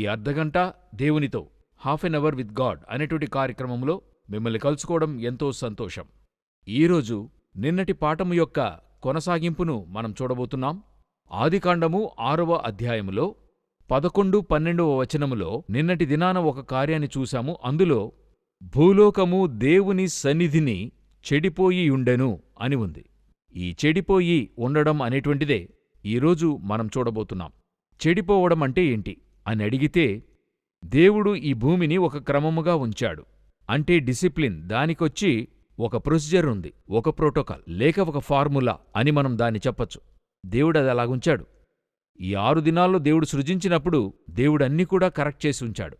ఈ అర్ధగంట దేవునితో half an hour with God అనేటువంటి కార్యక్రమంలో మిమ్మల్ని కలుసుకోవడం ఎంతో సంతోషం. ఈరోజు నిన్నటి పాఠము యొక్క కొనసాగింపును మనం చూడబోతున్నాం. ఆదికాండము ఆరవ అధ్యాయములో పదకొండు పన్నెండవ వచనములో నిన్నటి దినాన ఒక కార్యాన్ని చూశాము. అందులో భూలోకము దేవుని సన్నిధిని చెడిపోయియుండెను అని ఉంది. ఈ చెడిపోయి ఉండడం అనేటువంటిదే ఈరోజు మనం చూడబోతున్నాం. చెడిపోవడం అంటే ఏంటి? అని అడిగితే దేవుడు ఈ భూమిని ఒక క్రమముగా ఉంచాడు. అంటే డిసిప్లిన్ దానికొచ్చి ఒక ప్రొసీజర్ ఉంది ఒక ప్రోటోకాల్ లేక ఒక ఫార్ములా అని మనం దాన్ని చెప్పొచ్చు. దేవుడు అది అలాగుంచాడు ఈ ఆరు దినాల్లో దేవుడు సృజించినప్పుడు దేవుడన్నీ కూడా కరెక్ట్ చేసి ఉంచాడు.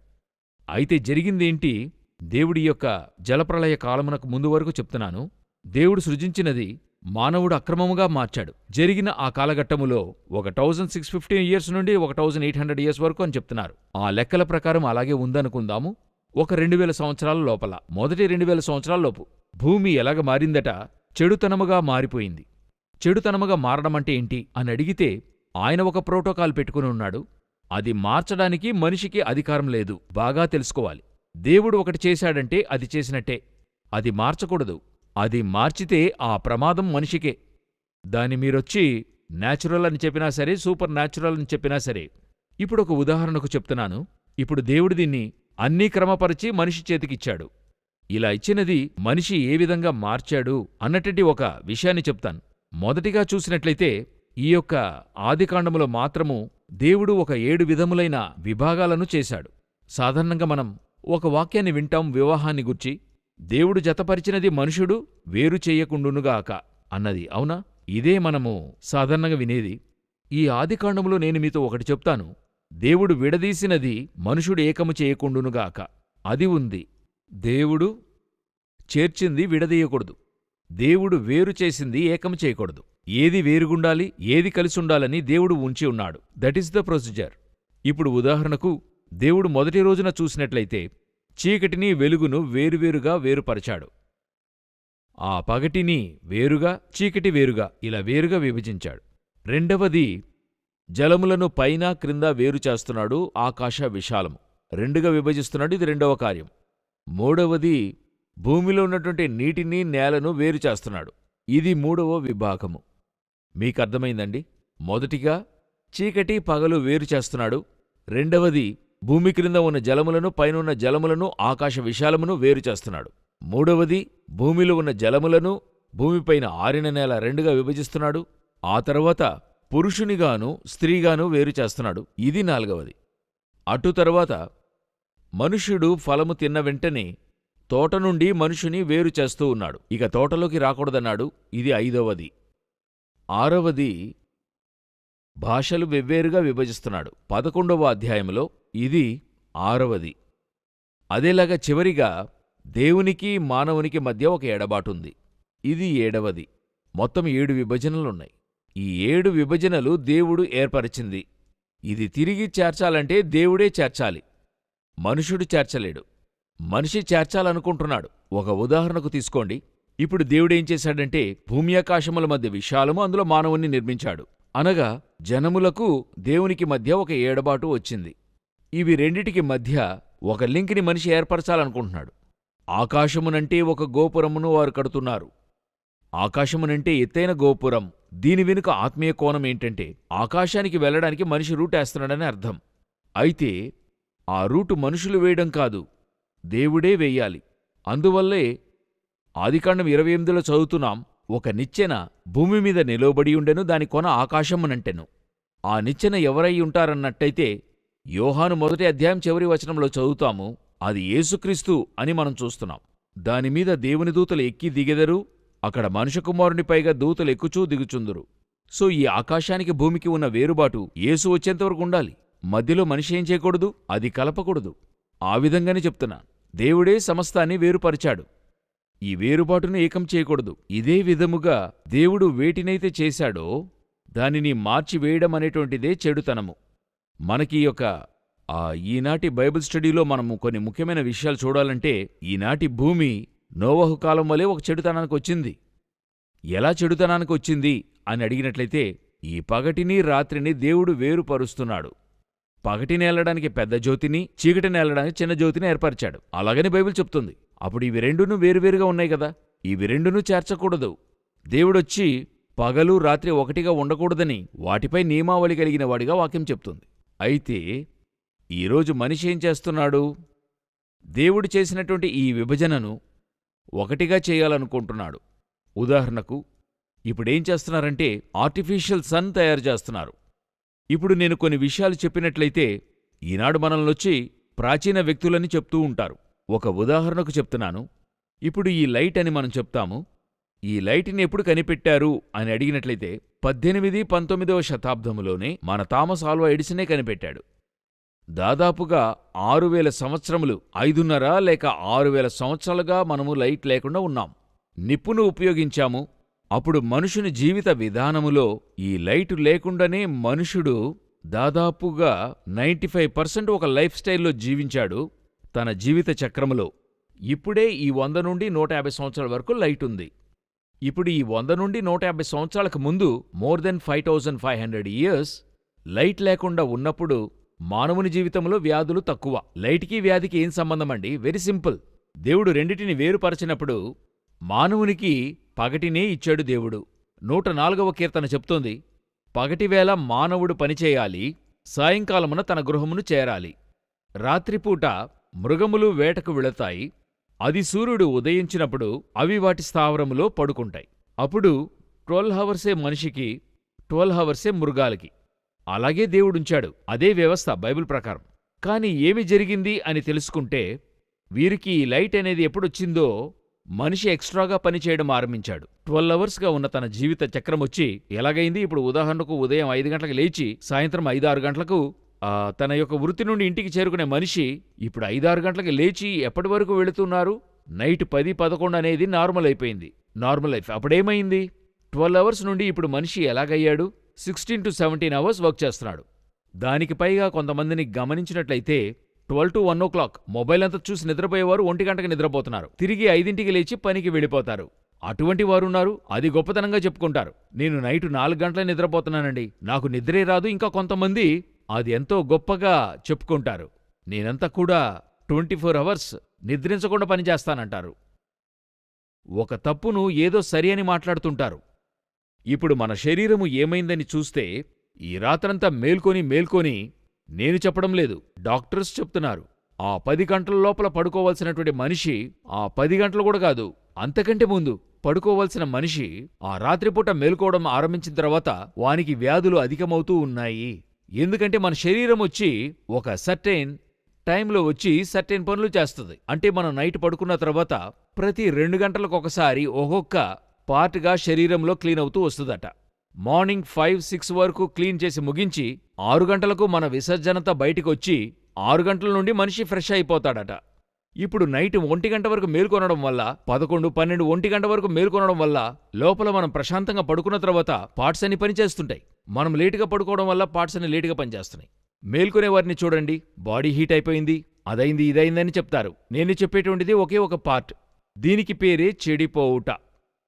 అయితే జరిగిందేంటి దేవుడి యొక్క జలప్రళయ కాలమునకు ముందు వరకు చెప్తున్నాను. దేవుడు సృజించినది మానవుడు అక్రమముగా మార్చాడు. జరిగిన ఆ కాలఘట్టములో ఒక థౌజండ్ సిక్స్ ఫిఫ్టీన్ ఇయర్స్ నుండి ఒక థౌజండ్ ఎయిట్ హండ్రెడ్ ఇయర్స్ వరకు అని చెప్తున్నారు. ఆ లెక్కల ప్రకారం అలాగే ఉందనుకుందాము. ఒక రెండు వేల సంవత్సరాల లోపల మొదటి రెండు వేల సంవత్సరాల లోపు భూమి ఎలాగ మారిందట? చెడుతనముగా మారిపోయింది. చెడుతనముగా మారడమంటే ఏంటి? అని అడిగితే ఆయన ఒక ప్రోటోకాల్ పెట్టుకుని ఉన్నాడు. అది మార్చడానికి మనిషికి అధికారం లేదు. బాగా తెలుసుకోవాలి. దేవుడు ఒకటి చేశాడంటే అది చేసినట్టే. అది మార్చకూడదు. అది మార్చితే ఆ ప్రమాదం మనిషికే. దాని మీరొచ్చి నేచురల్ అని చెప్పినా సరే సూపర్ న్యాచురల్ అని చెప్పినా సరే ఇప్పుడు ఒక ఉదాహరణకు చెప్తున్నాను. ఇప్పుడు దేవుడు దీన్ని అన్నీ క్రమపరిచి మనిషి చేతికిచ్చాడు. ఇలా ఇచ్చినది మనిషి ఏ విధంగా మార్చాడు అన్నటువంటి ఒక విషయాన్ని చెప్తాను. మొదటిగా చూసినట్లయితే ఈ యొక్క ఆదికాండములో మాత్రము దేవుడు ఒక ఏడు విధములైన విభాగాలను చేశాడు. సాధారణంగా మనం ఒక వాక్యాన్ని వింటాం వివాహాన్ని గుర్చి దేవుడు జతపరిచినది మనుషుడు వేరు చేయకుండునుగాక అన్నది. అవునా? ఇదే మనము సాధారణంగా వినేది. ఈ ఆదికాండములో నేను మీతో ఒకటి చెప్తాను. దేవుడు విడదీసినది మనుషుడు ఏకము చేయకుండునుగాక అది ఉంది. దేవుడు చేర్చింది విడదీయకూడదు. దేవుడు వేరు చేసింది ఏకము చేయకూడదు. ఏది వేరుగుండాలి ఏది కలిసుండాలని దేవుడు ఉంచి ఉన్నాడు. దట్ ఈస్ ద ప్రొసీజర్ ఇప్పుడు ఉదాహరణకు దేవుడు మొదటి రోజున చూసినట్లయితే చీకటిని వెలుగును వేరువేరుగా వేరుపరచాడు. ఆ పగటిని వేరుగా చీకటి వేరుగా ఇలా వేరుగా విభజించాడు. రెండవది జలములను పైన క్రింద వేరు చేస్తున్నాడు ఆకాశ విశాలము. రెండుగా విభజిస్తున్నాడు ఇది రెండవ కార్యం. మూడవది భూమిలో ఉన్నటువంటి నీటిని నేలను వేరు చేస్తున్నాడు. ఇది మూడవ విభాగము. మీకర్థమైందండి? మొదటిగా చీకటి పగలు వేరు చేస్తున్నాడు. రెండవది భూమి క్రింద ఉన్న జలములను పైనున్న జలములను ఆకాశ విశాలమును వేరు చేస్తున్నాడు. మూడవది భూమిలో ఉన్న జలములను భూమిపైన ఆరిన నేల రెండుగా విభజిస్తున్నాడు. ఆ తర్వాత పురుషునిగాను స్త్రీగాను వేరు చేస్తున్నాడు. ఇది నాలుగవది. అటు తరువాత మనుష్యుడు ఫలము తిన్న వెంటనే తోట నుండి మనుషుని వేరు చేస్తూ ఉన్నాడు. ఇక తోటలోకి రాకూడదన్నాడు. ఇది ఐదవది. ఆరవది భాషలు వెవ్వేరుగా విభజిస్తున్నాడు. పదకొండవ అధ్యాయంలో ఇది ఆరవది. అదేలాగా చివరిగా దేవునికి మానవునికి మధ్య ఒక ఎడబాటుంది. ఇది ఏడవది. మొత్తం ఏడు విభజనలున్నాయి. ఈ ఏడు విభజనలు దేవుడు ఏర్పరిచింది. ఇది తిరిగి చేర్చాలంటే దేవుడే చేర్చాలి. మనుషుడు చేర్చలేడు. మనిషి చేర్చాలనుకుంటున్నాడు. ఒక ఉదాహరణకు తీసుకోండి. ఇప్పుడు దేవుడేం చేశాడంటే భూమి ఆకాశముల మధ్య విశాలము అందులో మానవుణ్ణి నిర్మించాడు. అనగా జనములకు దేవునికి మధ్య ఒక ఏడబాటు వచ్చింది. ఇవి రెండిటికి మధ్య ఒక లింక్ని మనిషి ఏర్పరచాలనుకుంటున్నాడు. ఆకాశమునంటే ఒక గోపురమును వారు కడుతున్నారు. ఆకాశమునంటే ఎత్తైన గోపురం. దీని వెనుక ఆత్మీయ కోణం ఏంటంటే ఆకాశానికి వెళ్ళడానికి మనిషి రూట్ వేస్తున్నాడని అర్థం. అయితే ఆ రూటు మనుషులు వేయడం కాదు దేవుడే వెయ్యాలి అందువల్లే ఆదికాండం ఇరవై ఎనిమిదిలో చదువుతున్నాం ఒక నిచ్చెన భూమి మీద నిలవబడియుండెను దాని కొన ఆకాశమునంటెను. ఆ నిచ్చెన ఎవరైంటారన్నట్టయితే యోహాను మొదటి అధ్యాయం చివరి వచనంలో చదువుతాము అది యేసుక్రీస్తు అని మనం చూస్తున్నాం. దానిమీద దేవుని దూతలు ఎక్కి దిగెదరు అక్కడ మనుష్య పైగా దూతలు ఎక్కుచూ దిగుచుందురు. సో ఈ ఆకాశానికి భూమికి ఉన్న వేరుబాటు యేసు వచ్చేంతవరకు ఉండాలి. మధ్యలో మనిషి ఏం చేయకూడదు? అది కలపకూడదు. ఆ విధంగానే చెప్తున్నా. దేవుడే సమస్తాన్ని వేరుపరిచాడు. ఈ వేరుబాటును ఏకం చేయకూడదు. ఇదే విధముగా దేవుడు వేటినైతే చేశాడో దానిని మార్చివేయడం అనేటువంటిదే చెడుతనము. మనకి యొక్క ఆ ఈనాటి బైబిల్ స్టడీలో మనము కొన్ని ముఖ్యమైన విషయాలు చూడాలంటే ఈనాటి భూమి నోవహు కాలం వలె ఒక చెడుతనానికి వచ్చింది. ఎలా చెడుతనానికి వచ్చింది అని అడిగినట్లయితే ఈ పగటిని రాత్రిని దేవుడు వేరుపరుస్తున్నాడు. పగటిని వెళ్ళడానికి పెద్ద జ్యోతిని చీకటిని వెళ్ళడానికి చిన్న జ్యోతిని ఏర్పరిచాడు. అలాగని బైబిల్ చెప్తుంది. అప్పుడు ఇవి రెండును వేరువేరుగా ఉన్నాయి కదా. ఇవి రెండును చేర్చకూడదు. దేవుడొచ్చి పగలు రాత్రి ఒకటిగా ఉండకూడదని వాటిపై నియమావళి కలిగిన వాడిగా వాక్యం చెప్తుంది. అయితే ఈరోజు మనిషి ఏం చేస్తున్నాడు? దేవుడు చేసినటువంటి ఈ విభజనను ఒకటిగా చేయాలనుకుంటున్నాడు. ఉదాహరణకు ఇప్పుడేం చేస్తున్నారంటే ఆర్టిఫిషియల్ సన్ తయారు చేస్తున్నారు. ఇప్పుడు నేను కొన్ని విషయాలు చెప్పినట్లయితే ఈనాడు మనల్నొచ్చి ప్రాచీన వ్యక్తులని చెప్తూ ఉంటారు. ఒక ఉదాహరణకు చెప్తున్నాను. ఇప్పుడు ఈ లైట్ అని మనం చెప్తాము. ఈ లైట్ని ఎప్పుడు కనిపెట్టారు అని అడిగినట్లయితే పద్దెనిమిది పంతొమ్మిదవ శతాబ్దములోనే మన థామస్ ఆల్వా ఎడిసనే కనిపెట్టాడు. దాదాపుగా ఆరు వేల సంవత్సరములు ఐదున్నర లేక ఆరు వేల సంవత్సరాలుగా మనము లైట్ లేకుండా ఉన్నాం. నిప్పును ఉపయోగించాము. అప్పుడు మనుషుని జీవిత విధానములో ఈ లైటు లేకుండానే మనుషుడు దాదాపుగా నైంటీ ఫైవ్ పర్సెంట్ ఒక లైఫ్ స్టైల్లో జీవించాడు. తన జీవిత చక్రములో. ఇప్పుడే ఈ వంద నుండి నూట యాభై సంవత్సరాల వరకు లైట్ ఉంది. ఇప్పుడు ఈ వంద నుండి నూట యాభై సంవత్సరాలకు ముందు more than five thousand five hundred years light లేకుండా ఉన్నప్పుడు మానవుని జీవితంలో వ్యాధులు తక్కువ. లైట్కి వ్యాధికి ఏం సంబంధమండి వెరీ సింపుల్. దేవుడు రెండిటిని వేరుపరచినప్పుడు మానవునికి పగటినే ఇచ్చాడు దేవుడు. నూట నాలుగవ కీర్తన చెప్తోంది పగటివేళ మానవుడు పనిచేయాలి సాయంకాలమున తన గృహమును చేరాలి. రాత్రిపూట మృగములు వేటకు వెళతాయి. అది సూర్యుడు ఉదయించినప్పుడు అవి వాటి స్థావరములో పడుకుంటాయి. అప్పుడు ట్వెల్వ్ హవర్సే మనిషికి ట్వెల్వ్ హవర్సే మృగాలకి. అలాగే దేవుడుంచాడు. అదే వ్యవస్థ బైబిల్ ప్రకారం. కాని ఏమి జరిగింది అని తెలుసుకుంటే వీరికి ఈ లైట్ అనేది ఎప్పుడొచ్చిందో మనిషి ఎక్స్ట్రాగా పనిచేయడం ఆరంభించాడు. ట్వెల్వ్ అవర్స్గా ఉన్న తన జీవిత చక్రం వచ్చి ఎలాగైంది? ఇప్పుడు ఉదాహరణకు ఉదయం ఐదు గంటలకు లేచి సాయంత్రం ఐదారు గంటలకు తన యొక్క వృత్తి నుండి ఇంటికి చేరుకునే మనిషి ఇప్పుడు ఐదారు గంటలకు లేచి ఎప్పటి వరకు వెళుతున్నారు? నైట్ పది పదకొండు అనేది నార్మల్ అయిపోయింది. Normal life. అప్పుడేమైంది? ట్వెల్వ్ అవర్స్ నుండి ఇప్పుడు మనిషి ఎలాగయ్యాడు? Sixteen to seventeen hours work చేస్తున్నాడు. దానికి పైగా కొంతమందిని గమనించినట్లయితే twelve to one o'clock mobile అంతా చూసి నిద్రపోయేవారు ఒంటి గంటకి నిద్రపోతున్నారు. తిరిగి ఐదింటికి లేచి పనికి వెళ్ళిపోతారు. అటువంటి వారున్నారు. అది గొప్పతనంగా చెప్పుకుంటారు. నేను నైట్ నాలుగు గంటలే నిద్రపోతున్నానండి. నాకు నిద్రే రాదు. ఇంకా కొంతమంది అది ఎంతో గొప్పగా చెప్పుకుంటారు. నేనంతా కూడా ట్వంటీ ఫోర్ అవర్స్ నిద్రించకుండా పనిచేస్తానంటారు ఒక తప్పును ఏదో సరి అని మాట్లాడుతుంటారు. ఇప్పుడు మన శరీరము ఏమైందని చూస్తే ఈ రాత్రంతా మేల్కొని మేల్కొని నేను చెప్పడం లేదు డాక్టర్స్ చెప్తున్నారు. ఆ పది గంటల లోపల పడుకోవలసినటువంటి మనిషి ఆ పది గంటలు కూడా కాదు అంతకంటే ముందు పడుకోవలసిన మనిషి ఆ రాత్రిపూట మేల్కోవడం ఆరంభించిన తర్వాత వానికి వ్యాధులు అధికమవుతూ ఉన్నాయి. ఎందుకంటే మన శరీరం వచ్చి ఒక సర్టైన్ టైంలో వచ్చి సర్టైన్ పనులు చేస్తుంది. అంటే మనం నైట్ పడుకున్న తర్వాత ప్రతి రెండు గంటలకు ఒకసారి ఒక్కొక్క పార్ట్గా శరీరంలో క్లీన్ అవుతూ వస్తుందట. మార్నింగ్ ఫైవ్ సిక్స్ వరకు క్లీన్ చేసి ముగించి ఆరు గంటలకు మన విసర్జనత బయటికి వచ్చి ఆరు గంటల నుండి మనిషి ఫ్రెష్ అయిపోతాడట. ఇప్పుడు నైట్ ఒంటి గంట వరకు మేల్కొనడం వల్ల పదకొండు పన్నెండు ఒంటి గంట వరకు మేల్కొనడం వల్ల లోపల మనం ప్రశాంతంగా పడుకున్న తర్వాత పార్ట్స్ అన్ని పనిచేస్తుంటాయి. మనం లేటుగా పడుకోవడం వల్ల పార్ట్స్ అన్ని లేటుగా పనిచేస్తున్నాయి. మేల్కొనే వారిని చూడండి. బాడీ హీట్ అయిపోయింది. అదైంది ఇదైందని చెప్తారు. నేను చెప్పేటువంటిది ఒకే ఒక పార్ట్. దీనికి పేరే చెడిపోవుట.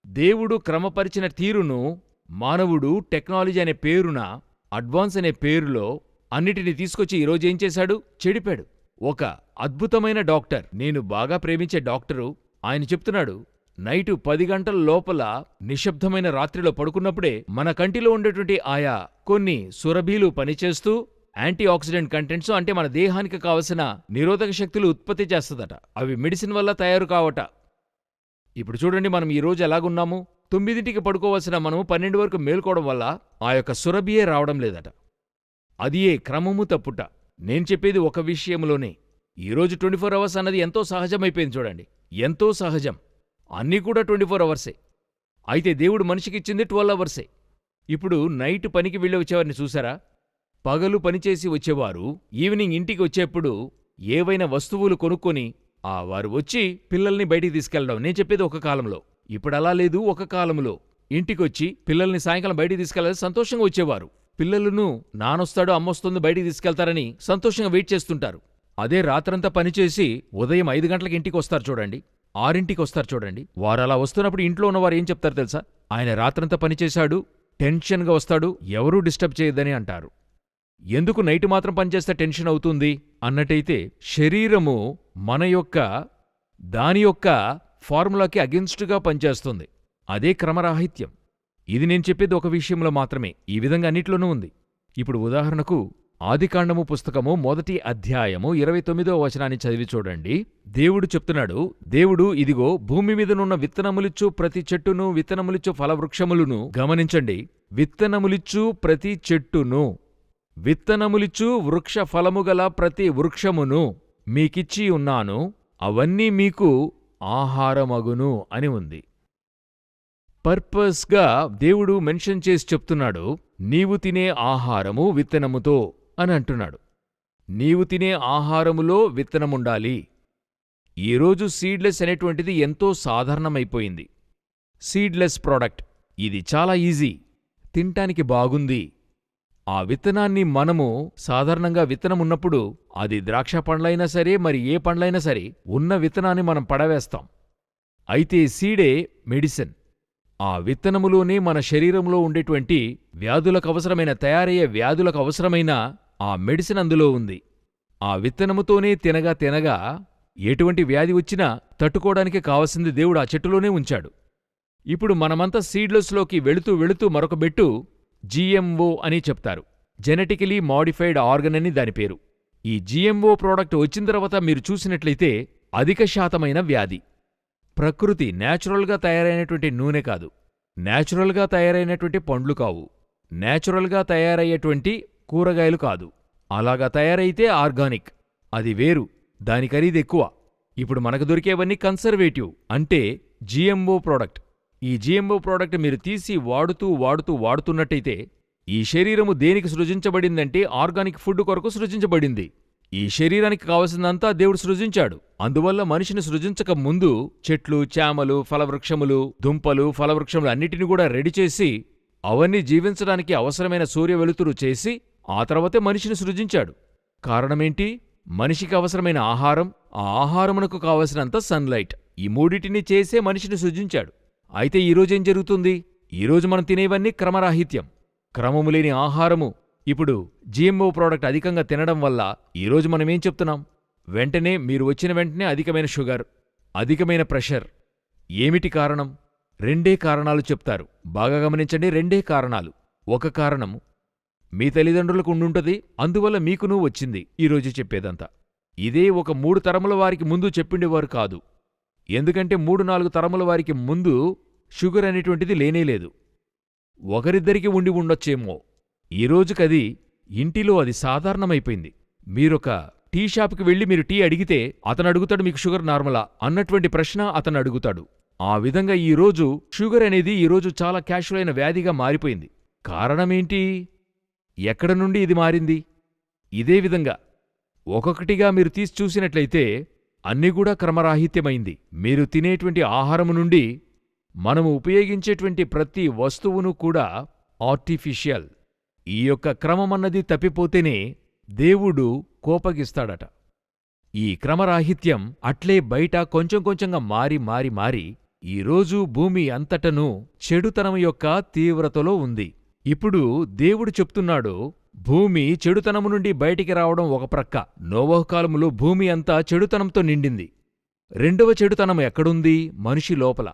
దేవుడు క్రమపరిచిన తీరును మానవుడు టెక్నాలజీ అనే పేరున అడ్వాన్స్ అనే పేరులో అన్నిటిని తీసుకొచ్చి ఈరోజు ఏం చేశాడు? చెడిపాడు. ఒక అద్భుతమైన డాక్టర్. నేను బాగా ప్రేమించే డాక్టరు. ఆయన చెప్తున్నాడు నైటు పది గంటల లోపల నిశ్శబ్దమైన రాత్రిలో పడుకున్నప్పుడే మన కంటిలో ఉండేటువంటి ఆయా కొన్ని సురభీలు పనిచేస్తూ యాంటీ ఆక్సిడెంట్ కంటెంట్స్ అంటే మన దేహానికి కావలసిన నిరోధక శక్తులు ఉత్పత్తి చేస్తుందట. అవి మెడిసిన్ వల్ల తయారు కావట. ఇప్పుడు చూడండి మనం ఈ రోజు ఎలాగున్నాము? తొమ్మిదింటికి పడుకోవాల్సిన మనము పన్నెండు వరకు మేల్కోవడం వల్ల ఆ యొక్క సురభియే రావడం లేదట. అది ఏ క్రమము తప్పుట. నేను చెప్పేది ఒక విషయంలోనే ఈరోజు ట్వంటీ ఫోర్ అవర్స్ అన్నది ఎంతో సహజమైపోయింది చూడండి. ఎంతో సహజం. అన్నీ కూడా ట్వంటీ ఫోర్ అవర్సే. అయితే దేవుడు మనిషికిచ్చింది ట్వెల్వ్ అవర్సే. ఇప్పుడు నైట్ పనికి వెళ్ళి వచ్చేవారిని చూసారా? పగలు పనిచేసి వచ్చేవారు ఈవినింగ్ ఇంటికి వచ్చేప్పుడు ఏవైనా వస్తువులు కొనుక్కొని ఆ వారు వచ్చి పిల్లల్ని బయటికి తీసుకెళ్ళడం నేను చెప్పేది ఒక కాలంలో. ఇప్పుడు అలా లేదు ఒక కాలంలో. ఇంటికొచ్చి పిల్లల్ని సాయంకాలం బయటికి తీసుకెళ్ళాలి సంతోషంగా వచ్చేవారు. పిల్లలను నానొస్తాడో అమ్మొస్తుందో బయటికి తీసుకెళ్తారని సంతోషంగా వెయిట్ చేస్తుంటారు. అదే రాత్రంతా పనిచేసి ఉదయం ఐదు గంటలకు ఇంటికి వస్తారు చూడండి. ఆరింటికి వస్తారు చూడండి. వారు అలా వస్తున్నప్పుడు ఇంట్లో ఉన్నవారు ఏం చెప్తారు తెలుసా? ఆయన రాత్రంతా పనిచేశాడు టెన్షన్గా వస్తాడు ఎవరూ డిస్టర్బ్ చేయదని అంటారు. ఎందుకు నైట్ మాత్రం పనిచేస్తే టెన్షన్ అవుతుంది? అన్నట్టయితే శరీరము మన యొక్క దాని యొక్క ఫార్ములాకి అగెన్స్ట్గా పనిచేస్తుంది. అదే క్రమరాహిత్యం. ఇది నేను చెప్పేది ఒక విషయంలో మాత్రమే. ఈ విధంగా అన్నిట్లోనూ ఉంది. ఇప్పుడు ఉదాహరణకు ఆదికాండము పుస్తకము మొదటి అధ్యాయము ఇరవై తొమ్మిదో వచనాన్ని చదివి చూడండి. దేవుడు చెప్తున్నాడు దేవుడు ఇదిగో భూమి మీదనున్న విత్తనములిచ్చు ప్రతి చెట్టును విత్తనములిచ్చు ఫలవృక్షములను గమనించండి. విత్తనములిచ్చు ప్రతి చెట్టును విత్తనములిచ్చు వృక్ష ఫలము గల ప్రతి వృక్షమును మీకిచ్చి ఉన్నాను అవన్నీ మీకు ఆహారమగును అని ఉంది. పర్పస్గా దేవుడు మెన్షన్ చేసి చెప్తున్నాడు నీవు తినే ఆహారము విత్తనముతో అని అంటున్నాడు. నీవు తినే ఆహారములో విత్తనముండాలి. ఈరోజు సీడ్లెస్ అనేటువంటిది ఎంతో సాధారణమైపోయింది. సీడ్లెస్ ప్రోడక్ట్ ఇది చాలా ఈజీ తింటానికి బాగుంది. ఆ విత్తనాన్ని మనము సాధారణంగా విత్తనమున్నప్పుడు అది ద్రాక్ష పండ్లైనా సరే మరి ఏ పండ్లైనా సరే ఉన్న విత్తనాన్ని మనం పడవేస్తాం. అయితే సీడే మెడిసిన్. ఆ విత్తనములోనే మన శరీరంలో ఉండేటువంటి వ్యాధులకు అవసరమైన తయారయ్యే వ్యాధులకు అవసరమైన ఆ మెడిసిన్ అందులో ఉంది. ఆ విత్తనముతోనే తినగా తినగా ఎటువంటి వ్యాధి వచ్చినా తట్టుకోవడానికి కావలసింది దేవుడు ఆ చెట్టులోనే ఉంచాడు. ఇప్పుడు మనమంతా సీడ్లెస్లోకి వెళుతూ వెళుతూ మరొక బెట్టు జీఎంఓ అని చెప్తారు. జెనెటికలీ మాడిఫైడ్ ఆర్గన్ అని దాని పేరు. ఈ జీఎంఓ ప్రోడక్ట్ వచ్చిన తర్వాత మీరు చూసినట్లయితే అధిక శాతమైన వ్యాధి. ప్రకృతి నేచురల్గా తయారైనటువంటి నూనె కాదు. నేచురల్గా తయారైనటువంటి పండ్లు కావు. నేచురల్గా తయారయ్యేటువంటి కూరగాయలు కాదు. అలాగా తయారైతే ఆర్గానిక్. అది వేరు. దాని ఖరీదు ఎక్కువ. ఇప్పుడు మనకు దొరికేవన్నీ కన్సర్వేటివ్ అంటే జిఎంఓ ప్రోడక్ట్. ఈ జిఎంఓ ప్రోడక్ట్ మీరు తీసి వాడుతూ వాడుతూ వాడుతున్నట్టయితే ఈ శరీరము దేనికి సృజించబడిందంటే ఆర్గానిక్ ఫుడ్ కొరకు సృజించబడింది. ఈ శరీరానికి కావలసిందంతా దేవుడు సృజించాడు. అందువల్ల మనిషిని సృజించక ముందు చెట్లు చేమలు ఫలవృక్షములు దుంపలు ఫలవృక్షములు అన్నిటిని కూడా రెడీ చేసి అవన్నీ జీవించడానికి అవసరమైన సూర్య వెలుతురు చేసి ఆ తర్వాతే మనిషిని సృజించాడు. కారణమేంటి? మనిషికి అవసరమైన ఆహారం ఆ ఆహారమునకు కావలసినంత సన్లైట్. ఈ మూడిటిని చేసే మనిషిని సృజించాడు. అయితే ఈరోజేం జరుగుతుంది? ఈరోజు మనం తినేవన్నీ క్రమరాహిత్యం. క్రమము లేని ఆహారము. ఇప్పుడు జిఎంఓ ప్రోడక్ట్ అధికంగా తినడం వల్ల ఈరోజు మనమేం చెప్తున్నాం? వెంటనే మీరు వచ్చిన వెంటనే అధికమైన షుగర్ అధికమైన ప్రెషర్. ఏమిటి కారణం? రెండే కారణాలు చెప్తారు. బాగా గమనించండి రెండే కారణాలు. ఒక కారణం మీ తల్లిదండ్రులకు ఉండుంటది అందువల్ల మీకునూ వచ్చింది ఈరోజు చెప్పేదంతా. ఇదే ఒక మూడు తరముల వారికి ముందు చెప్పిండేవారు కాదు. ఎందుకంటే మూడు నాలుగు తరముల వారికి ముందు షుగర్ అనేటువంటిది లేనేలేదు ఒకరిద్దరికి ఉండి ఉండొచ్చేమో. ఈ రోజుకది ఇంటిలో అది సాధారణమైపోయింది. మీరొక టీ షాప్కి వెళ్ళి మీరు టీ అడిగితే అతను అడుగుతాడు మీకు షుగర్ నార్మలా అన్నటువంటి ప్రశ్న అతను అడుగుతాడు. ఆ విధంగా ఈ రోజు షుగర్ అనేది ఈరోజు చాలా క్యాషువల్ అయిన వ్యాధిగా మారిపోయింది. కారణమేంటి? ఎక్కడ నుండి ఇది మారింది? ఇదే విధంగా ఒక్కొక్కటిగా మీరు తీసి చూసినట్లయితే అన్నీ కూడా క్రమరాహిత్యమైంది. మీరు తినేటువంటి ఆహారము నుండి మనము ఉపయోగించేటువంటి ప్రతి వస్తువును కూడా ఆర్టిఫిషియల్. ఈ యొక్క క్రమమన్నది తప్పిపోతేనే దేవుడు కోపగిస్తాడట. ఈ క్రమరాహిత్యం అట్లే బయట కొంచెం కొంచెంగా మారి మారి మారి ఈరోజు భూమి అంతటను చెడుతనం యొక్క తీవ్రతలో ఉంది. ఇప్పుడు దేవుడు చెప్తున్నాడు భూమి చెడుతనము నుండి బయటికి రావడం ఒక ప్రక్క. నోవహకాలములో భూమి అంతా చెడుతనంతో నిండింది. రెండవ చెడుతనం ఎక్కడుంది? మనిషి లోపల.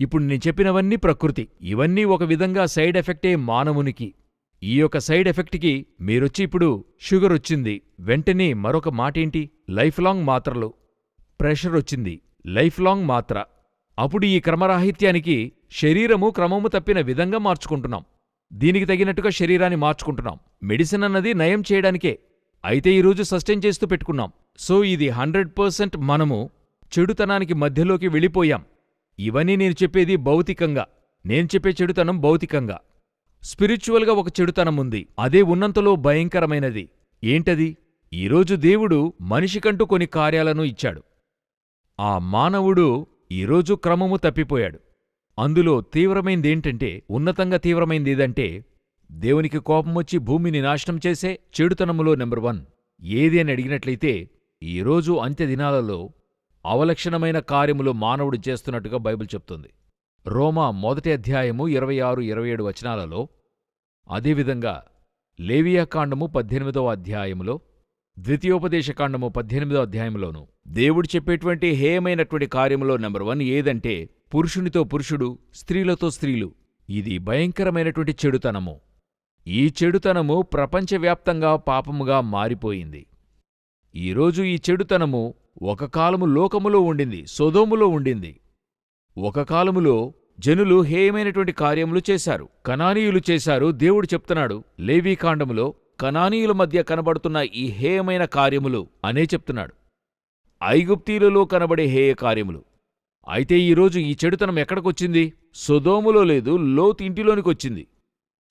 ఇప్పుడు నేను చెప్పినవన్నీ ప్రకృతి. ఇవన్నీ ఒక విధంగా సైడ్ ఎఫెక్టే మానవునికి. ఈ యొక్క సైడ్ ఎఫెక్ట్కి మీరొచ్చి ఇప్పుడు షుగర్ వచ్చింది. వెంటనే మరొక మాటేంటి? లైఫ్ లాంగ్ మాత్రలు. ప్రెషర్ వచ్చింది. లైఫ్ లాంగ్ మాత్ర. అప్పుడు ఈ క్రమరాహిత్యానికి శరీరము క్రమము తప్పిన విధంగా మార్చుకుంటున్నాం. దీనికి తగినట్టుగా శరీరాన్ని మార్చుకుంటున్నాం. మెడిసిన్ అన్నది నయం చేయడానికే అయితే ఈరోజు సస్టైన్ చేస్తూ పెట్టుకున్నాం. సో ఇది హండ్రెడ్ పర్సెంట్ మనము చెడుతనానికి మధ్యలోకి వెళ్ళిపోయాం. ఇవన్నీ నేను చెప్పేది భౌతికంగా. నేను చెప్పే చెడుతనం భౌతికంగా. స్పిరిచువల్గా ఒక చెడుతనం ఉంది. అదే ఉన్నంతలో భయంకరమైనది. ఏంటది? ఈరోజు దేవుడు మనిషికంటూ కొన్ని కార్యాలను ఇచ్చాడు. ఆ మానవుడు ఈరోజు క్రమము తప్పిపోయాడు. అందులో తీవ్రమైందేంటంటే ఉన్నతంగా తీవ్రమైందేదంటే దేవునికి కోపమొచ్చి భూమిని నాశనం చేసే చెడుతనములో నెంబర్ వన్. ఏది అని అడిగినట్లయితే ఈరోజు అంత్యదినాలలో అవలక్షణమైన కార్యములు మానవుడు చేస్తున్నట్టుగా బైబిల్ చెప్తుంది. రోమా మొదటి అధ్యాయము ఇరవై ఆరు ఇరవై ఏడు వచనాలలో అదేవిధంగా లేవియాకాండము పద్దెనిమిదవ అధ్యాయములో ద్వితీయోపదేశకాండము పద్దెనిమిదో అధ్యాయంలోను దేవుడు చెప్పేటువంటి హేయమైనటువంటి కార్యములో నెంబర్ వన్ ఏదంటే పురుషునితో పురుషుడు స్త్రీలతో స్త్రీలు. ఇది భయంకరమైనటువంటి చెడుతనము. ఈ చెడుతనము ప్రపంచవ్యాప్తంగా పాపముగా మారిపోయింది. ఈరోజు ఈ చెడుతనము ఒక కాలము లోకములో ఉండింది సొదోములో ఉండింది. ఒక కాలములో జనులు హేయమైనటువంటి కార్యములు చేశారు కనానీయులు చేశారు. దేవుడు చెప్తున్నాడు లేవీకాండములో కనానీయుల మధ్య కనబడుతున్న ఈ హేయమైన కార్యములు అనే చెప్తున్నాడు. ఐగుప్తీలలో కనబడే హేయ కార్యములు. అయితే ఈరోజు ఈ చెడుతనం ఎక్కడికొచ్చింది? సొదోములో లేదు లోత్ ఇంటిలోనికొచ్చింది.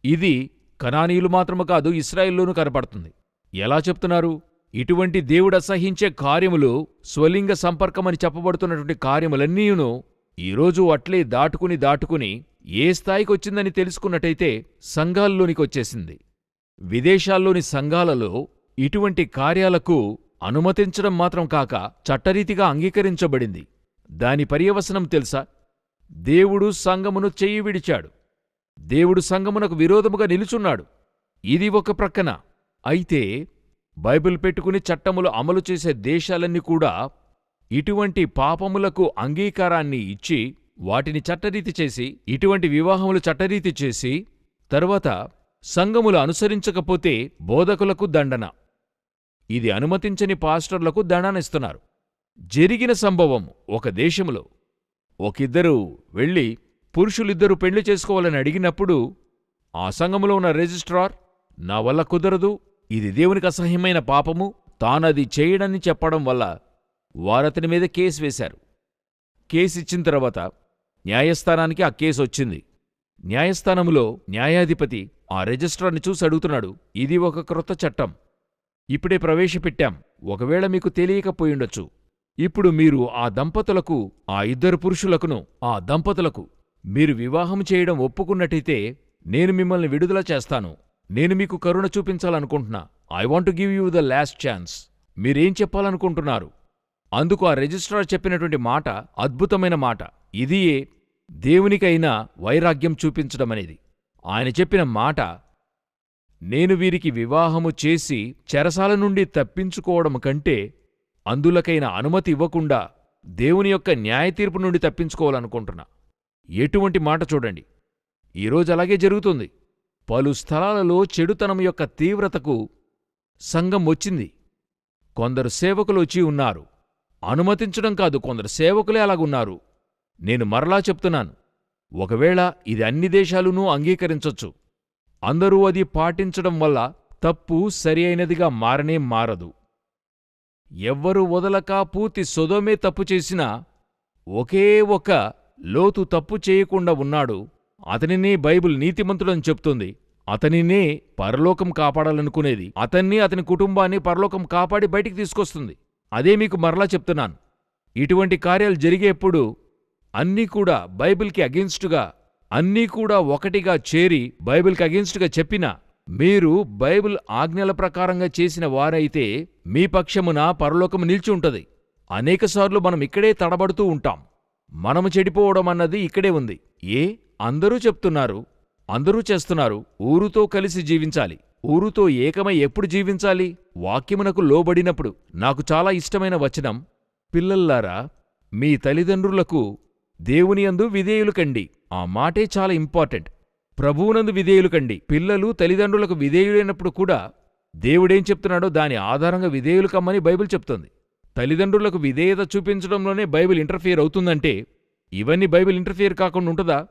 ఇది కనానీయులు మాత్రము కాదు ఇస్రాయిల్లోనూ కనపడుతుంది. ఎలా చెప్తున్నారు? ఇటువంటి దేవుడు అసహించే కార్యములు స్వలింగ సంపర్కమని చెప్పబడుతున్నటువంటి కార్యములన్నీయును ఈరోజు అట్లే దాటుకుని దాటుకుని ఏ స్థాయికొచ్చిందని తెలుసుకున్నట్టయితే సంఘాల్లోనికొచ్చేసింది. విదేశాల్లోని సంఘాలలో ఇటువంటి కార్యాలకు అనుమతించడం మాత్రం కాక చట్టరీతిగా అంగీకరించబడింది. దాని పర్యవసనం తెలుసా? దేవుడు సంఘమును చెయ్యి విడిచాడు. దేవుడు సంగమునకు విరోధముగా నిలుచున్నాడు. ఇది ఒక ప్రక్కన. అయితే బైబిల్ పెట్టుకుని చట్టములు అమలు చేసే దేశాలన్నీ కూడా ఇటువంటి పాపములకు అంగీకారాన్ని ఇచ్చి వాటిని చట్టరీతి చేసి ఇటువంటి వివాహములు చట్టరీతి చేసి తరువాత సంఘములు అనుసరించకపోతే బోధకులకు దండన. ఇది అనుమతించని పాస్టర్లకు దండనిస్తున్నారు జరిగిన సంభవం ఒక దేశములో. ఒకిద్దరు వెళ్ళి పురుషులిద్దరూ పెళ్ళి చేసుకోవాలని అడిగినప్పుడు ఆ సంఘములో ఉన్న రిజిస్ట్రార్ నా వల్ల కుదరదు ఇది దేవునికి అసహ్యమైన పాపము తానది చేయడని చెప్పడం వల్ల వారతని మీద కేసు వేశారు. కేసు ఇచ్చిన తర్వాత న్యాయస్థానానికి ఆ కేసు వచ్చింది. న్యాయస్థానములో న్యాయాధిపతి ఆ రిజిస్ట్రార్ని చూసి అడుగుతున్నాడు ఇది ఒక క్రొత్త చట్టం. ఇప్పుడే ప్రవేశపెట్టాం. ఒకవేళ మీకు తెలియకపోయుండొచ్చు. ఇప్పుడు మీరు ఆ దంపతులకు ఆ ఇద్దరు పురుషులకును ఆ దంపతులకు మీరు వివాహం చేయడం ఒప్పుకున్నట్టయితే నేను మిమ్మల్ని విడుదల చేస్తాను. నేను మీకు కరుణ చూపించాలనుకుంటున్నా. I want give you the last chance మీరేం చెప్పాలనుకుంటున్నారు? అందుకు ఆ రిజిస్ట్రార్ చెప్పినటువంటి మాట అద్భుతమైన మాట. ఇదియే దేవునికైనా వైరాగ్యం చూపించడమనేది ఆయన చెప్పిన మాట నేను వీరికి వివాహము చేసి చెరసాల నుండి తప్పించుకోవడం కంటే అందులకైన అనుమతి ఇవ్వకుండా దేవుని యొక్క న్యాయతీర్పు నుండి తప్పించుకోవాలనుకుంటున్నా. ఎటువంటి మాట చూడండి. ఈరోజు అలాగే జరుగుతుంది. పలు స్థలాలలో చెడుతనం యొక్క తీవ్రతకు సంఘం వచ్చింది. కొందరు సేవకులు వచ్చి ఉన్నారు. అనుమతించడం కాదు కొందరు సేవకులే అలాగున్నారు. నేను మరలా చెప్తున్నాను. ఒకవేళ ఇది అన్ని దేశాలునూ అంగీకరించొచ్చు. అందరూ అది పాటించడం వల్ల తప్పు సరి అయినదిగా మారనే మారదు. ఎవ్వరు వదలక పూర్తి సొదోమే తప్పు చేసినా ఒకే ఒక లోతు తప్పు చేయకుండా ఉన్నాడు. అతనినే బైబిల్ నీతిమంతుడని చెప్తుంది. అతనినే పరలోకం కాపాడాలనుకునేది. అతన్ని అతని కుటుంబాన్ని పరలోకం కాపాడి బయటికి తీసుకొస్తుంది. అదే మీకు మరలా చెప్తున్నాను. ఇటువంటి కార్యాలు జరిగేప్పుడు అన్నీ కూడా బైబిల్కి అగెన్స్టుగా అన్నీ కూడా ఒకటిగా చేరి బైబిల్కి అగెన్స్టుగా చెప్పినా మీరు బైబిల్ ఆజ్ఞల ప్రకారంగా చేసిన వారైతే మీ పక్షమున పరలోకము నిలిచి ఉంటది. అనేకసార్లు మనం ఇక్కడే తడబడుతూ ఉంటాం. మనము చెడిపోవడం అన్నది ఇక్కడే ఉంది. ఏ? అందరూ చెప్తున్నారు. అందరూ చేస్తున్నారు. ఊరుతో కలిసి జీవించాలి. ఊరుతో ఏకమై ఎప్పుడు జీవించాలి? వాక్యమునకు లోబడినప్పుడు నాకు చాలా ఇష్టమైన వచనం. పిల్లల్లారా మీ తల్లిదండ్రులకు దేవునియందు విధేయులు కండి. ఆ మాటే చాలా ఇంపార్టెంట్. ప్రభువునందు విధేయులు కండి. పిల్లలు తల్లిదండ్రులకు విధేయులైనప్పుడు కూడా దేవుడేం చెప్తున్నాడో దాని ఆధారంగా విధేయులు కమ్మని బైబిల్ చెప్తోంది. తల్లిదండ్రులకు విధేయత చూపించడంలోనే బైబిల్ ఇంటర్ఫియర్ అవుతుందంటే ఇవన్నీ బైబిల్ ఇంటర్ఫియర్ కాకుండా ఉంటుందా?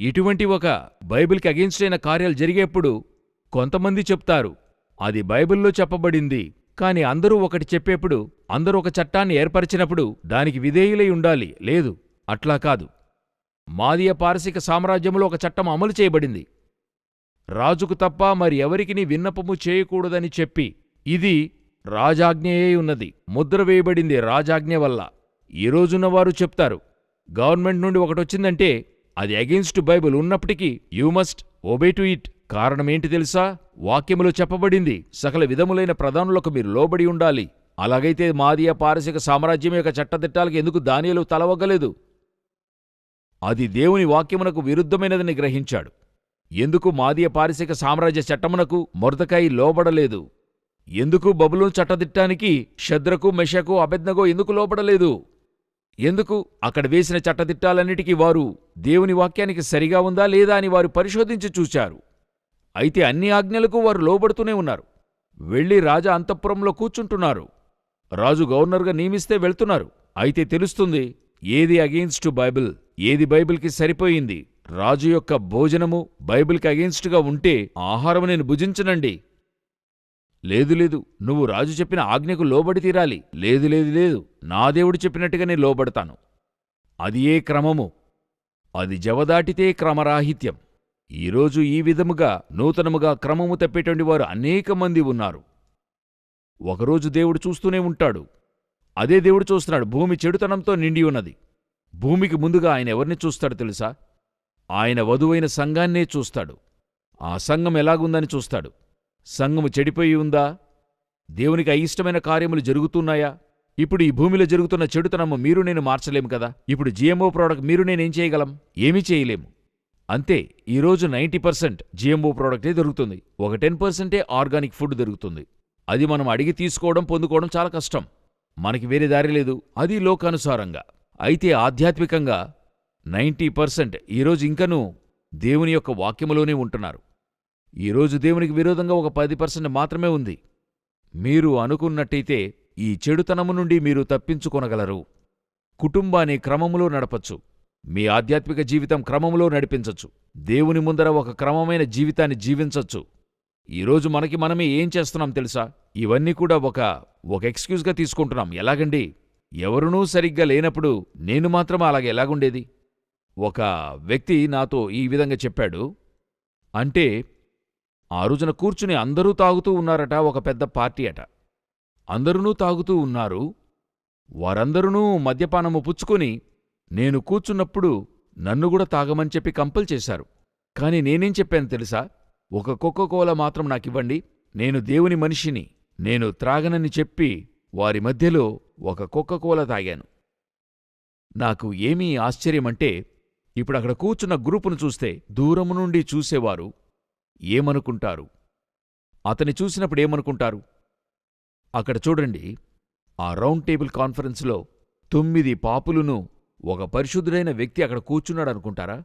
ఇటువంటి ఒక బైబిల్కి అగెన్స్ట్ అయిన కార్యాలు జరిగేప్పుడు కొంతమంది చెప్తారు అది బైబిల్లో చెప్పబడింది. కాని అందరూ ఒకటి చెప్పేప్పుడు అందరూ ఒక చట్టాన్ని ఏర్పరిచినప్పుడు దానికి విధేయులై ఉండాలి. లేదు అట్లా కాదు. మాదియ పారసిక సామ్రాజ్యంలో ఒక చట్టం అమలు చేయబడింది. రాజుకు తప్ప మరి ఎవరికిని విన్నపము చేయకూడదని చెప్పి ఇది రాజాజ్ఞయే ఉన్నది. ముద్ర వేయబడింది రాజాజ్ఞ వల్ల. ఈ వారు చెప్తారు గవర్నమెంట్ నుండి ఒకటొచ్చిందంటే అది అగెన్స్ట్ బైబిల్ ఉన్నప్పటికీ you must obey to it. కారణమేంటి తెలుసా? వాక్యములో చెప్పబడింది సకల విధములైన ప్రధానులకు మీరు లోబడి ఉండాలి. అలాగైతే మాదియ పారసిక సామ్రాజ్యం యొక్క చట్టదిట్టాలకు ఎందుకు దానియలు తలవగ్గలేదు? అది దేవుని వాక్యమునకు విరుద్ధమైనదని గ్రహించాడు. ఎందుకు మాదీయ పారిశిక సామ్రాజ్య చట్టమునకు మొరదకాయి లోబడలేదు? ఎందుకు బబులు చట్టదిట్టానికి శద్రకు మెషకు అభెజ్ఞగో ఎందుకు లోబడలేదు? ఎందుకు అక్కడ వేసిన చట్టదిట్టాలన్నిటికీ వారు దేవుని వాక్యానికి సరిగా ఉందా లేదా అని వారు పరిశోధించి చూచారు. అయితే అన్ని ఆజ్ఞలకు వారు లోబడుతూనే ఉన్నారు. వెళ్ళి రాజా అంతఃపురంలో కూర్చుంటున్నారు. రాజు గవర్నర్గా నియమిస్తే వెళ్తున్నారు. అయితే తెలుస్తుంది ఏది అగెయిన్స్టు బైబిల్ ఏది బైబిల్కి సరిపోయింది? రాజు యొక్క భోజనము బైబిల్కి అగెయిన్స్టుగా ఉంటే ఆహారం నేను భుజించనండి. లేదు లేదు నువ్వు రాజు చెప్పిన ఆజ్ఞకు లోబడి తీరాలి. లేదు లేదు లేదు నా దేవుడు చెప్పినట్టుగానే లోబడతాను. అది ఏ క్రమము? అది జవదాటితే క్రమరాహిత్యం. ఈరోజు ఈ విధముగా నూతనముగా క్రమము తప్పేటువంటి వారు అనేక మంది ఉన్నారు. ఒకరోజు దేవుడు చూస్తూనే ఉంటాడు. అదే దేవుడు చూస్తున్నాడు. భూమి చెడుతనంతో నిండి ఉన్నది. భూమికి ముందుగా ఆయన ఎవరిని చూస్తాడు తెలుసా? ఆయన వధువైన సంఘాన్నే చూస్తాడు. ఆ సంఘం ఎలాగుందని చూస్తాడు. సంఘము చెడిపోయి ఉందా? దేవునికి అయిష్టమైన కార్యములు జరుగుతున్నాయా? ఇప్పుడు ఈ భూమిలో జరుగుతున్న చెడుతనము మీరు నేను మార్చలేము కదా? ఇప్పుడు జిఎంఓ ప్రోడక్ట్ మీరు నేనేం చేయగలం? ఏమీ చేయలేము. అంతే ఈరోజు నైంటీ పర్సెంట్ జిఎంఓ ప్రోడక్టే దొరుకుతుంది. ఒక టెన్ పర్సెంటే ఆర్గానిక్ ఫుడ్ దొరుకుతుంది. అది మనం అడిగి తీసుకోవడం పొందుకోవడం చాలా కష్టం. మనకి వేరే దారి లేదు. అది లోకానుసారంగా. అయితే ఆధ్యాత్మికంగా నైంటీ పర్సెంట్ ఈరోజు ఇంకనూ దేవుని యొక్క వాక్యములోనే ఉంటున్నారు. ఈరోజు దేవునికి విరోధంగా ఒక పది పర్సెంట్ మాత్రమే ఉంది. మీరు అనుకున్నట్టయితే ఈ చెడుతనము నుండి మీరు తప్పించుకొనగలరు. కుటుంబాన్ని క్రమములో నడపచ్చు. మీ ఆధ్యాత్మిక జీవితం క్రమములో నడిపించచ్చు. దేవుని ముందర ఒక క్రమమైన జీవితాన్ని జీవించచ్చు. ఈరోజు మనకి మనమే ఏం చేస్తున్నాం తెలుసా? ఇవన్నీ కూడా ఒక ఒక ఎక్స్క్యూజ్గా తీసుకుంటున్నాం. ఎలాగండి? ఎవరునూ సరిగ్గా లేనప్పుడు నేను మాత్రం అలాగే ఎలాగుండేది? ఒక వ్యక్తి నాతో ఈ విధంగా చెప్పాడు. అంటే ఆ రోజున కూర్చుని అందరూ తాగుతూ ఉన్నారట ఒక పెద్ద పార్టీ అట. అందరూ తాగుతూ ఉన్నారు. వారందరూ మద్యపానము పుచ్చుకొని నేను కూర్చున్నప్పుడు నన్ను కూడా తాగమని చెప్పి కంపల్ చేశారు. కాని నేనేం చెప్పాను తెలుసా? ఒక కోకోకోలా మాత్రం నాకివ్వండి. నేను దేవుని మనిషిని నేను త్రాగనని చెప్పి వారి మధ్యలో ఒక కోకోకోలా తాగాను. నాకు ఏమీ ఆశ్చర్యమంటే ఇప్పుడు అక్కడ కూర్చున్న గ్రూపును చూస్తే దూరము నుండి చూసేవారు ఏమనుకుంటారు? అతని చూసినప్పుడు ఏమనుకుంటారు? అక్కడ చూడండి ఆ రౌండ్ టేబుల్ కాన్ఫరెన్స్లో తొమ్మిది పాపులును ఒక పరిశుద్ధుడైన వ్యక్తి అక్కడ కూర్చున్నాడనుకుంటారా?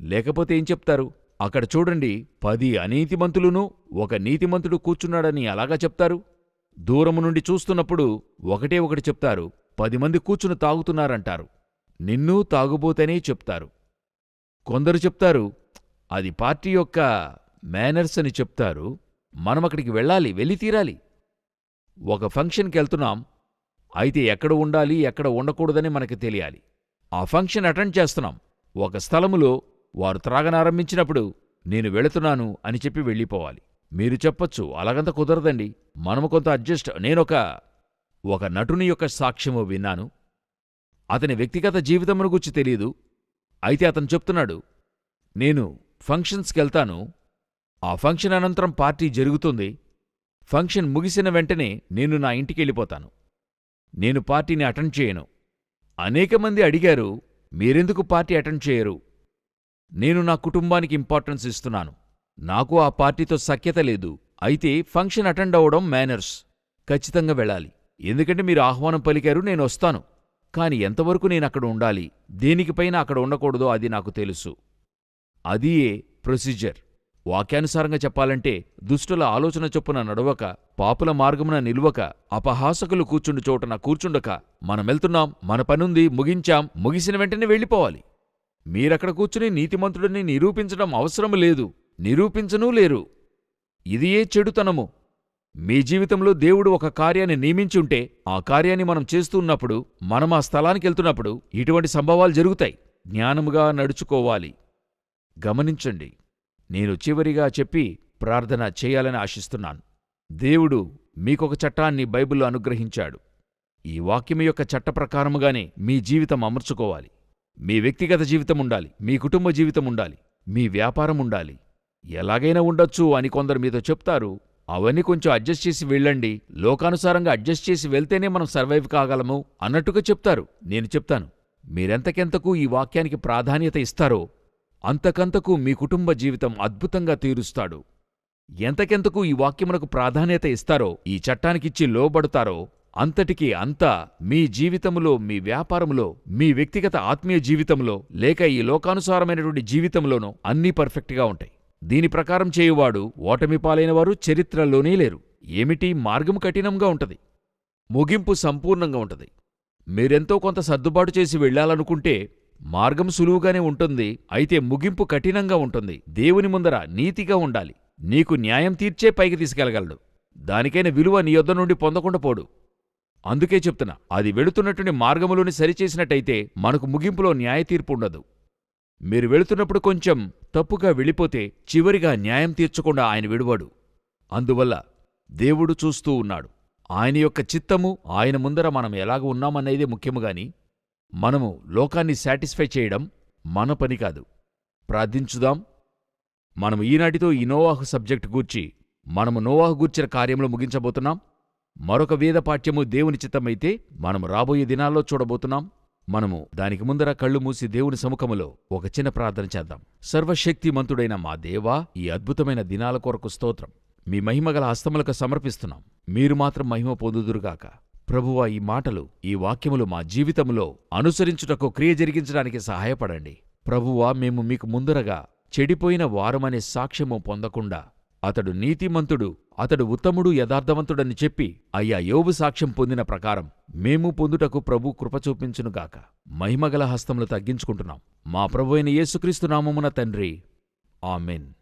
లేకపోతే ఏం చెప్తారు? అక్కడ చూడండి పది అనీతిమంతులును ఒక నీతిమంతుడు కూర్చున్నాడని అలాగా చెప్తారు? దూరము నుండి చూస్తున్నప్పుడు ఒకటే ఒకటి చెప్తారు పది మంది కూర్చుని తాగుతున్నారంటారు. నిన్నూ తాగుబోతేనే చెప్తారు. కొందరు చెప్తారు అది పార్టీ యొక్క మేనర్స్ అని చెప్తారు మనమక్కడికి వెళ్ళాలి వెళ్ళి తీరాలి. ఒక ఫంక్షన్కి వెళ్తున్నాం అయితే ఎక్కడ ఉండాలి ఎక్కడ ఉండకూడదని మనకి తెలియాలి. ఆ ఫంక్షన్ అటెండ్ చేస్తున్నాం. ఒక స్థలములో వారు త్రాగనారంభించినప్పుడు నేను వెళుతున్నాను అని చెప్పి వెళ్ళిపోవాలి. మీరు చెప్పొచ్చు అలాగంత కుదరదండి. మనము కొంత అడ్జస్ట్ నేనొక ఒక నటుని యొక్క సాక్ష్యము విన్నాను. అతని వ్యక్తిగత జీవితమును గురించి తెలియదు అయితే అతను చెప్తున్నాడు నేను ఫంక్షన్స్కి వెళ్తాను. ఆ ఫంక్షన్ అనంతరం పార్టీ జరుగుతుంది. ఫంక్షన్ ముగిసిన వెంటనే నేను నా ఇంటికి వెళ్ళిపోతాను. నేను పార్టీని అటెండ్ చేయను. అనేక మంది అడిగారు మీరెందుకు పార్టీ అటెండ్ చేయరు? నేను నా కుటుంబానికి ఇంపార్టెన్స్ ఇస్తున్నాను. నాకు ఆ పార్టీతో సఖ్యత లేదు. అయితే ఫంక్షన్ అటెండ్ అవ్వడం మేనర్స్. ఖచ్చితంగా వెళ్ళాలి. ఎందుకంటే మీరు ఆహ్వానం పలికారు నేను వస్తాను. కాని ఎంతవరకు నేను అక్కడ ఉండాలి? దేనికిపైన అక్కడ ఉండకూడదో అది నాకు తెలుసు. అది ఏ ప్రొసీజర్? వాక్యానుసారంగా చెప్పాలంటే దుష్టుల ఆలోచన చొప్పున నడవక పాపుల మార్గమున నిలువక అపహాసకులు కూర్చుండు చోటన కూర్చుండక మనమెళ్తున్నాం మన పనుంది ముగించాం ముగిసిన వెంటనే వెళ్ళిపోవాలి. మీరక్కడ కూర్చుని నీతిమంతుడిని నిరూపించడం అవసరం లేదు. నిరూపించనూ లేరు. ఇదియే చెడుతనము. మీ జీవితంలో దేవుడు ఒక కార్యాన్ని నియమించుంటే ఆ కార్యాన్ని మనం చేస్తున్నప్పుడు మనం ఆ స్థలానికి వెళ్తున్నప్పుడు ఇటువంటి సంభవాలు జరుగుతాయి. జ్ఞానముగా నడుచుకోవాలి. గమనించండి. నేను చివరిగా చెప్పి ప్రార్థన చేయాలని ఆశిస్తున్నాను. దేవుడు మీకొక చట్టాన్ని బైబిల్లో అనుగ్రహించాడు. ఈ వాక్యం యొక్క చట్ట ప్రకారముగానే మీ జీవితం అమర్చుకోవాలి. మీ వ్యక్తిగత జీవితం ఉండాలి మీ కుటుంబ జీవితం ఉండాలి మీ వ్యాపారం ఉండాలి. ఎలాగైనా ఉండొచ్చు అని కొందరు మీతో చెప్తారు. అవన్నీ కొంచెం అడ్జస్ట్ చేసి వెళ్ళండి. లోకానుసారంగా అడ్జస్ట్ చేసి వెళ్తేనే మనం సర్వైవ్ కాగలము అన్నట్టుగా చెప్తారు. నేను చెప్తాను. మీరెంతకెంతకు ఈ వాక్యానికి ప్రాధాన్యత ఇస్తారో అంతకంతకు మీ కుటుంబ జీవితం అద్భుతంగా తీరుస్తాడు. ఎంతకెంతకు ఈ వాక్యమునకు ప్రాధాన్యత ఇస్తారో ఈ చట్టానికిచ్చి లోబడతారో అంతటికి అంతా మీ జీవితములో మీ వ్యాపారములో మీ వ్యక్తిగత ఆత్మీయ జీవితంలో లేక ఈ లోకానుసారమైనటువంటి జీవితంలోనూ అన్నీ పర్ఫెక్ట్గా ఉంటాయి. దీని ప్రకారం చేయువాడు ఓటమి పాలైన వారు చరిత్రలోనే లేరు. ఏమిటి మార్గం కఠినంగా ఉంటది? ముగింపు సంపూర్ణంగా ఉంటది. మీరెంతో కొంత సర్దుబాటు చేసి వెళ్ళాలనుకుంటే మార్గం సులువుగానే ఉంటుంది అయితే ముగింపు కఠినంగా ఉంటుంది. దేవుని ముందర నీతిగా ఉండాలి. నీకు న్యాయం తీర్చే పైకి తీసుకెళ్ళగలడు. దానికైన విలువ నీ యొద్ద నుండి పొందకుండా పోడు. అందుకే చెప్తున్నా అది వెళుతున్నటువంటి మార్గములోని సరిచేసినట్టయితే మనకు ముగింపులో న్యాయ తీర్పు ఉండదు మీరు వెళుతున్నప్పుడు కొంచెం తప్పుగా వెళ్ళిపోతే చివరిగా న్యాయం తీర్చకుండా ఆయన విడువడు. అందువల్ల దేవుడు చూస్తూ ఉన్నాడు. ఆయన యొక్క చిత్తము ఆయన ముందర మనం ఎలాగ ఉన్నామనేదే ముఖ్యముగాని మనము లోకాన్ని సాటిస్ఫై చేయడం మన పని కాదు. ప్రార్థించుదాం. మనము ఈనాటితో ఈ నోవాహు సబ్జెక్టు గూర్చి మనము నోవాహు గూర్చిన కార్యంలో ముగించబోతున్నాం. మరొక వేదపాఠ్యము దేవుని చిత్తమైతే మనము రాబోయే దినాల్లో చూడబోతున్నాం. మనము దానికి ముందర కళ్ళు మూసి దేవుని సముఖములో ఒక చిన్న ప్రార్థన చేద్దాం. సర్వశక్తిమంతుడైన మా దేవా ఈ అద్భుతమైన దినాల కొరకు స్తోత్రం. మీ మహిమగల హస్తములకు సమర్పిస్తున్నాం. మీరు మాత్రం మహిమ పొందుదురుగాక. ప్రభువా ఈ మాటలు ఈ వాక్యములు మా జీవితములో అనుసరించుటకు క్రియ జరిగించడానికి సహాయపడండి. ప్రభువా మేము మీకు ముందరగా చెడిపోయిన వారమనే సాక్ష్యము పొందకుండా అతడు నీతిమంతుడు అతడు ఉత్తముడు యథార్థవంతుడని చెప్పి అయ్యా యోబు సాక్ష్యం పొందిన ప్రకారం మేము పొందుటకు ప్రభు కృపచూపించునుగాక మహిమగల హస్తములు తగ్గించుకుంటున్నాం. మా ప్రభు అయిన యేసుక్రీస్తు నామమున తండ్రి. ఆమెన్.